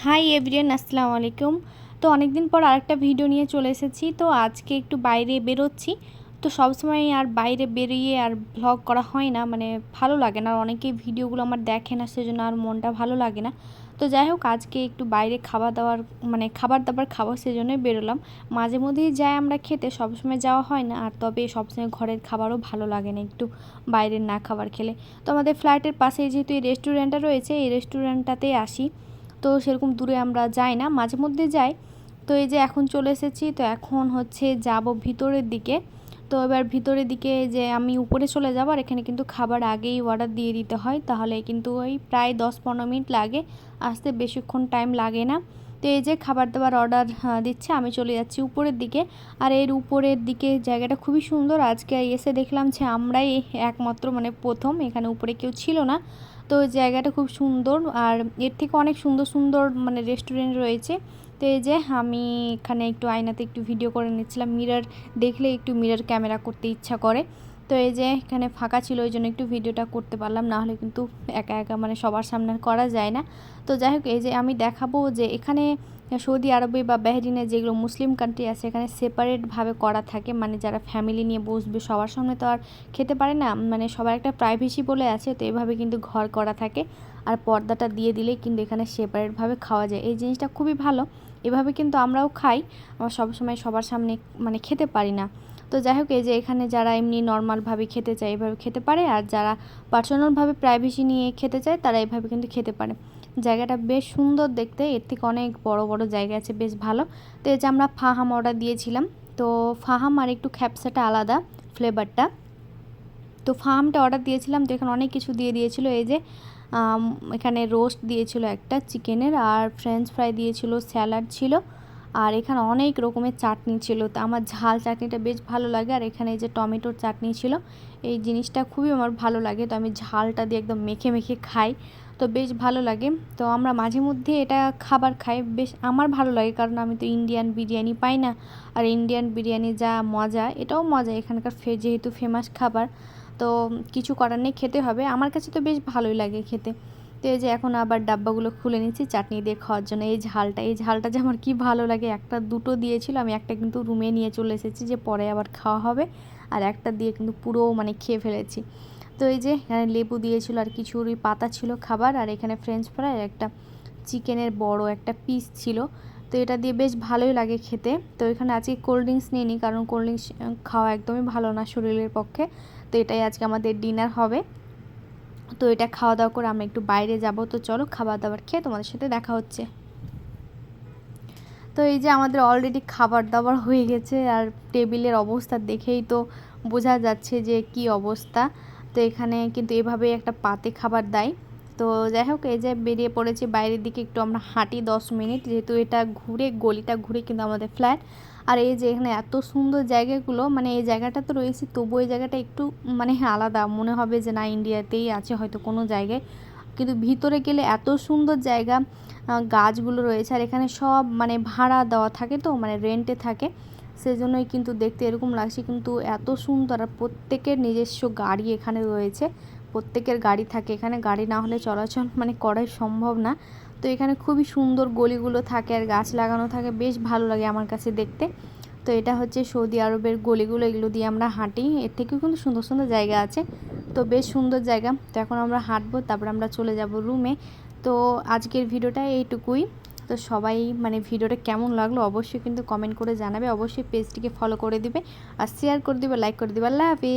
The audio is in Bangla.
হাই এভরিয়ান আসসালামু আলাইকুম। তো অনেক দিন পর আরেকটা ভিডিও নিয়ে চলে এসেছি। তো আজকে একটু বাইরে বেরোচ্ছি। তো সবসময় আর বাইরে বেরিয়ে আর ভ্লগ করা হয় না। মানে ভালো লাগে না। আর অনেকেই ভিডিওগুলো আমার দেখে না, সেজন্য আর মনটা ভালো লাগে না। তো যাই হোক, আজকে একটু বাইরে খাবার দাবার মানে খাবার দাবার খাব, সেজন্যই বেরোলাম। মাঝে মধ্যেই যাই আমরা খেতে সবসময় যাওয়া হয় না। আর তবে সবসময় ঘরের খাবারও ভালো লাগে না একটু বাইরের না খাবার খেলে। তো আমাদের ফ্ল্যাটের পাশে যেহেতু এই রেস্টুরেন্টটা রয়েছে, এই রেস্টুরেন্টটাতেই আসি। তো সেরকম দূরে আমরা যাই না, মাঝে মধ্যে যাই। তো এই যে এখন চলে এসেছি, তো এখন হচ্ছে যাব ভিতরের দিকে। তো এবার ভিতরের দিকে যে আমি উপরে চলে যাব, আর এখানে কিন্তু খাবার আগেই অর্ডার দিয়ে দিতে হয়। তাহলে কিন্তু ওই প্রায় দশ পনেরো মিনিট লাগে। আসতে বেশিক্ষণ টাইম লাগে না। তো এই যে খাবার দাবার অর্ডার দিচ্ছে, আমি চলে যাচ্ছি উপরের দিকে। আর এর উপরের দিকে জায়গাটা খুবই সুন্দর। আজকে এসে দেখলাম যে আমরাই একমাত্র মানে প্রথম, এখানে উপরে কেউ ছিল না। তো জায়গাটা খুব সুন্দর আর এর থেকে অনেক সুন্দর সুন্দর মানে রেস্টুরেন্ট রয়েছে। তো এই যে আমি এখানে একটু আয়নাতে একটু ভিডিও করে নিচ্ছিলাম। মিরার দেখলে একটু মিরার ক্যামেরা করতে ইচ্ছা করে। তো এই যে এখানে ফাঁকা ছিল, ওই জন্য একটু ভিডিওটা করতে পারলাম, না হলে কিন্তু একা একা মানে সবার সামনে করা যায় না। তো যাই হোক, এই যে আমি দেখাবো যে এখানে সৌদি আরবে বা বেহরিনে যেগুলো মুসলিম কান্ট্রি আছে, এখানে সেপারেটভাবে করা থাকে। মানে যারা ফ্যামিলি নিয়ে বসবে, সবার সামনে তো আর খেতে পারে না। মানে সবার একটা প্রাইভেসি বলে আছে, তো এভাবে কিন্তু ঘর করা থাকে। আর পর্দাটা দিয়ে দিলেই কিন্তু এখানে সেপারেটভাবে খাওয়া যায়। এই জিনিসটা খুবই ভালো। এভাবে কিন্তু আমরাও খাই। আমরা সবসময় সবার সামনে মানে খেতে পারি না। তো যাই হোক, এই যে এখানে যারা এমনি নর্মালভাবে খেতে চায়, এভাবে খেতে পারে। আর যারা পার্সোনালভাবে প্রাইভেসি নিয়ে খেতে চায়, তারা এভাবে কিন্তু খেতে পারে। জায়গাটা বেশ সুন্দর দেখতে। এর থেকে অনেক বড় বড় জায়গা আছে, বেশ ভালো। তো এই যে আমরা ফাহাম অর্ডার দিয়েছিলাম। তো ফাহাম আর একটু খ্যাপসাটা আলাদা ফ্লেভারটা তো ফার্মটা অর্ডার দিয়েছিলাম তো এখানে অনেক কিছু দিয়ে দিয়েছিল। এই যে এখানে রোস্ট দিয়েছিল একটা, চিকেনের, আর ফ্রেঞ্চ ফ্রাই দিয়েছিল, স্যালাড ছিল, আর এখানে অনেক রকমের চাটনি ছিল। তো আমার ঝাল চাটনিটা বেশ ভালো লাগে, আর এখানে যে টমেটোর চাটনি ছিল, এই জিনিসটা খুবই আমার ভালো লাগে। তো আমি ঝালটা দিয়ে একদম মেখে মেখে খাই, তো বেশ ভালো লাগে। তো আমরা মাঝে মধ্যে এটা খাবার খাই, বেশ আমার ভালো লাগে, কারণ আমি তো ইন্ডিয়ান বিরিয়ানি পাই না। আর ইন্ডিয়ান বিরিয়ানি যা মজা, এটাও মজা। এখানকার যেহেতু ফেমাস খাবার তো কিছু করার নেই, খেতে হবে। আমার কাছে তো বেশ ভালোই লাগে খেতে। তো এই যে এখন আবার ডাব্বাগুলো খুলে নিচ্ছি, চাটনি দিয়ে খাওয়ার জন্য। এই ঝালটা এই ঝালটা যে আমার কী ভালো লাগে, একটা দুটো দিয়েছিল, আমি একটা কিন্তু রুমে নিয়ে চলে এসেছি যে পরে আবার খাওয়া হবে, আর একটা দিয়ে কিন্তু পুরো মানে খেয়ে ফেলেছি। তো এই যে এখানে লেবু দিয়েছিল, আর কিছু পাতা ছিল খাবার, আর এখানে ফ্রেঞ্চ ফ্রাই একটা চিকেনের বড় একটা পিস ছিল। তো এটা দিয়ে বেশ ভালোই লাগে খেতে। তো এখানে আজকে কোল্ড ড্রিঙ্কস নিয়ে নিই কারণ কোল্ড ড্রিঙ্কস খাওয়া একদমই ভালো না শরীরের পক্ষে। তো এটাই আজকে আমাদের ডিনার হবে। তো এটা খাওয়া দাওয়া করে আমরা একটু বাইরে যাব। তো চলো খাবার দাবার খেয়ে তোমাদের সাথে দেখা হচ্ছে। তো এই যে আমাদের অলরেডি খাবার দাবার হয়ে গেছে আর টেবিলের অবস্থা দেখেই তো বোঝা যাচ্ছে যে কি অবস্থা। তো এখানে কিন্তু এভাবে একটা পাতে খাবার দেয়। তো যাই হোক, এই যে বেরিয়ে পড়েছি বাইরের দিকে, একটু আমরা হাঁটি দশ মিনিট। যেহেতু এটা ঘুরে, গলিটা ঘুরে কিন্তু আমাদের ফ্ল্যাট আর এই যে এখানে এত সুন্দর জায়গাগুলো মানে এই জায়গাটা তো রয়েছে তবু এই জায়গাটা একটু মানে আলাদা। মনে হবে যে না, ইন্ডিয়াতেই আছে হয়তো কোনো জায়গায়। কিন্তু ভিতরে গেলে এত সুন্দর জায়গা গাছগুলো রয়েছে। আর এখানে সব মানে ভাড়া দেওয়া থাকে তো মানে রেন্টে থাকে। সেজন্যই কিন্তু দেখতে এরকম লাগছে। কিন্তু এত সুন্দর, আর প্রত্যেকের নিজস্ব গাড়ি এখানে রয়েছে। প্রত্যেকের গাড়ি থাকে। এখানে গাড়ি না হলে চলাচল মানে করাই সম্ভব না। তো এখানে খুবই সুন্দর গলিগুলো থাকে আর গাছ লাগানো থাকে। বেশ ভালো লাগে আমার কাছে দেখতে। তো এটা হচ্ছে সৌদি আরবের গলিগুলো। এগুলো দিয়ে আমরা হাঁটি। এর থেকেও কিন্তু সুন্দর সুন্দর জায়গা আছে। তো বেশ সুন্দর জায়গা। তো এখন আমরা হাঁটবো, তারপর আমরা চলে যাব রুমে তো আজকের ভিডিওটা এইটুকুই। তো সবাই মানে ভিডিওটা কেমন লাগল অবশ্যই কিন্তু কমেন্ট করে জানাবে। অবশ্যই পেজটিকে ফলো করে দিবে। আর শেয়ার করে দিবে লাইক করে দিবে। আল্লাহ হাফিজ।